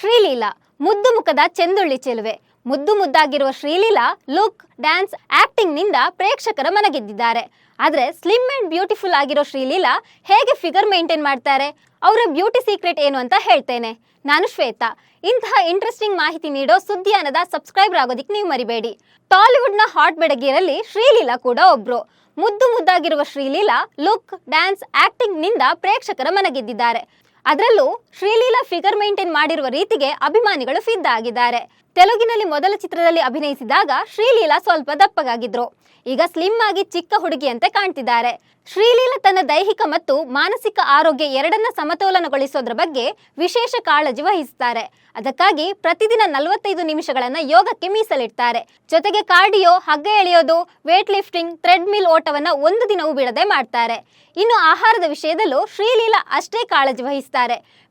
ಶ್ರೀಲೀಲಾ ಮುದ್ದು ಮುಖದ ಚೆಂದುಳ್ಳಿ ಚೆಲುವೆ. ಮುದ್ದು ಮುದ್ದಾಗಿರುವ ಶ್ರೀಲೀಲಾ ಲುಕ್, ಡ್ಯಾನ್ಸ್, ಆಕ್ಟಿಂಗ್ನಿಂದ ಪ್ರೇಕ್ಷಕರ ಮನಗೆದ್ದಿದ್ದಾರೆ. ಆದ್ರೆ ಸ್ಲಿಮ್ ಅಂಡ್ ಬ್ಯೂಟಿಫುಲ್ ಆಗಿರೋ ಶ್ರೀಲೀಲಾ ಹೇಗೆ ಫಿಗರ್ ಮೇಂಟೈನ್ ಮಾಡ್ತಾರೆ? ಅವರ ಬ್ಯೂಟಿ ಸೀಕ್ರೆಟ್ ಏನು ಅಂತ ಹೇಳ್ತೇನೆ. ನಾನು ಶ್ವೇತಾ. ಇಂತಹ ಇಂಟ್ರೆಸ್ಟಿಂಗ್ ಮಾಹಿತಿ ನೀಡೋ ಸುದ್ದಿಯಾನದ ಸಬ್ಸ್ಕ್ರೈಬರ್ ಆಗೋದಿಕ್ಕೆ ನೀವು ಮರಿಬೇಡಿ. ಟಾಲಿವುಡ್ನ ಹಾಟ್ ಬೆಡಗಿರಲ್ಲಿ ಶ್ರೀಲೀಲಾ ಕೂಡ ಒಬ್ರು. ಮುದ್ದು ಮುದ್ದಾಗಿರುವ ಶ್ರೀಲೀಲಾ ಲುಕ್, ಡ್ಯಾನ್ಸ್, ಆಕ್ಟಿಂಗ್ನಿಂದ ಪ್ರೇಕ್ಷಕರ ಮನಗೆದ್ದಿದ್ದಾರೆ. ಅದರಲ್ಲೂ ಶ್ರೀಲೀಲಾ ಫಿಗರ್ ಮೇಂಟೈನ್ ಮಾಡಿರುವ ರೀತಿಗೆ ಅಭಿಮಾನಿಗಳು ಫಿದ್ದ ಆಗಿದ್ದಾರೆ. ತೆಲುಗಿನಲ್ಲಿ ಮೊದಲ ಚಿತ್ರದಲ್ಲಿ ಅಭಿನಯಿಸಿದಾಗ ಶ್ರೀಲೀಲಾ ಸ್ವಲ್ಪ ದಪ್ಪಗಾಗಿದ್ರು. ಈಗ ಸ್ಲಿಮ್ ಆಗಿ ಚಿಕ್ಕ ಹುಡುಗಿಯಂತೆ ಕಾಣ್ತಿದ್ದಾರೆ. ಶ್ರೀಲೀಲಾ ತನ್ನ ದೈಹಿಕ ಮತ್ತು ಮಾನಸಿಕ ಆರೋಗ್ಯ ಎರಡನ್ನ ಸಮತೋಲನಗೊಳಿಸೋದ್ರ ಬಗ್ಗೆ ವಿಶೇಷ ಕಾಳಜಿ ವಹಿಸುತ್ತಾರೆ ಅದಕ್ಕಾಗಿ ಪ್ರತಿದಿನ ನಲವತ್ತೈದು ನಿಮಿಷಗಳನ್ನ ಯೋಗಕ್ಕೆ ಮೀಸಲಿಡ್ತಾರೆ. ಜೊತೆಗೆ ಕಾರ್ಡಿಯೋ ಹಗ್ಗ ಎಳೆಯೋದು ವೇಟ್ ಲಿಫ್ಟಿಂಗ್ ಥ್ರೆಡ್ ಮಿಲ್ ಓಟವನ್ನ ಒಂದು ದಿನವೂ ಬಿಡದೆ ಮಾಡ್ತಾರೆ. ಇನ್ನು ಆಹಾರದ ವಿಷಯದಲ್ಲೂ ಶ್ರೀಲೀಲಾ ಅಷ್ಟೇ ಕಾಳಜಿ ವಹಿಸ್ತಾರೆ.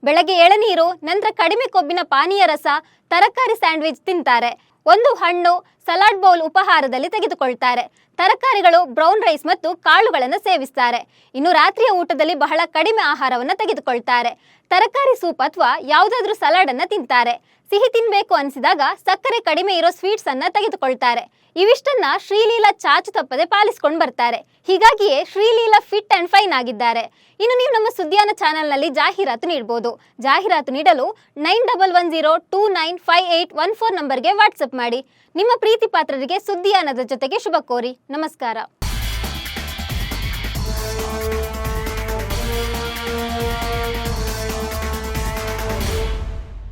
ಬೆಳಗ್ಗೆ ಎಳನೀರು ನಂತರ ಕಡಿಮೆ ಕೊಬ್ಬಿನ ಪಾನೀಯ ರಸ ತರಕಾರಿ ಸ್ಯಾಂಡ್ವಿಚ್ ತಿಂತಾರೆ. ಒಂದು ಹಣ್ಣು ಸಲಾಡ್ ಬೌಲ್ ಉಪಹಾರದಲ್ಲಿ ತೆಗೆದುಕೊಳ್ತಾರೆ. ತರಕಾರಿಗಳು, ಬ್ರೌನ್ ರೈಸ್ ಮತ್ತು ಕಾಳುಗಳನ್ನು ಸೇವಿಸ್ತಾರೆ. ಇನ್ನು ರಾತ್ರಿಯ ಊಟದಲ್ಲಿ ಬಹಳ ಕಡಿಮೆ ಆಹಾರವನ್ನು ತೆಗೆದುಕೊಳ್ತಾರೆ. ತರಕಾರಿ ಸೂಪ್ ಅಥವಾ ಯಾವುದಾದ್ರೂ ಸಲಾಡ್ ಅನ್ನ ತಿಂತಾರೆ. ಸಿಹಿ ತಿನ್ಬೇಕು ಅನಿಸಿದಾಗ ಸಕ್ಕರೆ ಕಡಿಮೆ ಇರೋ ಸ್ವೀಟ್ಸ್ ಅನ್ನ ತೆಗೆದುಕೊಳ್ತಾರೆ. ಇವಿಷ್ಟನ್ನ ಶ್ರೀಲೀಲಾ ಚಾಚು ತಪ್ಪದೆ ಪಾಲಿಸ್ಕೊಂಡು ಬರ್ತಾರೆ. ಹೀಗಾಗಿಯೇ ಶ್ರೀಲೀಲಾ ಫಿಟ್ ಅಂಡ್ ಫೈನ್ ಆಗಿದ್ದಾರೆ. ಇನ್ನು ನೀವು ನಮ್ಮ ಸುದ್ದಿಯಾನ ಚಾನೆಲ್ನಲ್ಲಿ ಜಾಹೀರಾತು ನೀಡಬಹುದು ಜಾಹೀರಾತು ನೀಡಲು nine double one zero two nine five eight one four ನಂಬರ್ಗೆ ವಾಟ್ಸಪ್ ಮಾಡಿ. ನಿಮ್ಮ ಪ್ರೀತಿ ಪಾತ್ರರಿಗೆ ಸುದ್ದಿಯಾನದ ಜೊತೆಗೆ ಶುಭ ಕೋರಿ. ನಮಸ್ಕಾರ.